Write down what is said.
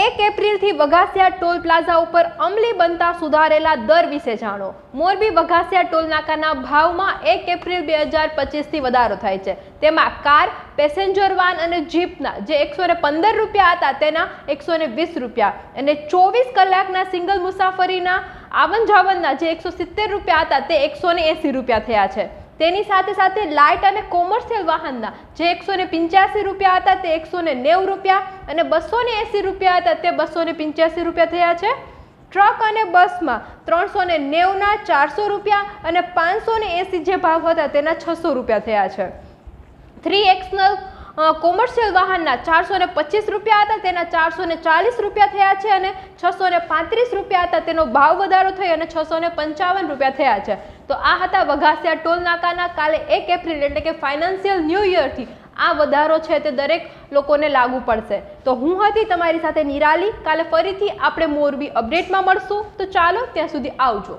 એક એપ્રિલથી Vaghasiya toll plaza ઉપર અમલી બનતા સુધારેલા દર વિશે જાણો. મોરબી વઘાસિયા ટોલ નાકાના ભાવમાં એક એપ્રિલ બે હજાર પચીસથી વધારો થાય છે. તેમાં કાર, પેસેન્જર વાન અને જીપના જે એકસો પંદર રૂપિયા હતા, તેના એકસો વીસ રૂપિયા અને ચોવીસ કલાકના સિંગલ મુસાફરીના આવન જાવનના જે એકસો સિત્તેર રૂપિયા હતા, તે એકસો એંસી રૂપિયા થયા છે. તેની સાથે સાથે લાઇટ અને કોમર્શિયલ વાહનના જે એકસો ને પંચ્યાસી રૂપિયા હતા તે એકસો ને નેવું રૂપિયા અને બસો ને એંસી રૂપિયા હતા તે બસો ને પંચ્યાસી રૂપિયા થયા છે. ટ્રક અને બસમાં ત્રણસો ને નેવુંના ચારસો રૂપિયા અને પાંચસો ને એંસી જે ભાવ હતા તેના છસો રૂપિયા થયા છે. થ્રી એક્સનલ કોમર્શિયલ વાહનના ચારસો ને પચીસ રૂપિયા હતા તેના ચારસો ને ચાલીસ રૂપિયા થયા છે અને છસો ને પાંત્રીસ રૂપિયા હતા તેનો ભાવ વધારો થઈ અને છસો ને પંચાવન રૂપિયા થયા છે. તો આ હતા વઘાસિયા ટોલ નાકાના કાલે એક એપ્રિલ એટલે કે ફાઇનાન્શિયલ ન્યૂ યરથી આ વધારો છે તે દરેક લોકોને લાગુ પડશે. તો હું હતી તમારી સાથે નિરાલી. કાલે ફરીથી આપણે મોરબી અપડેટમાં મળશું. તો ચાલો ત્યાં સુધી આવજો.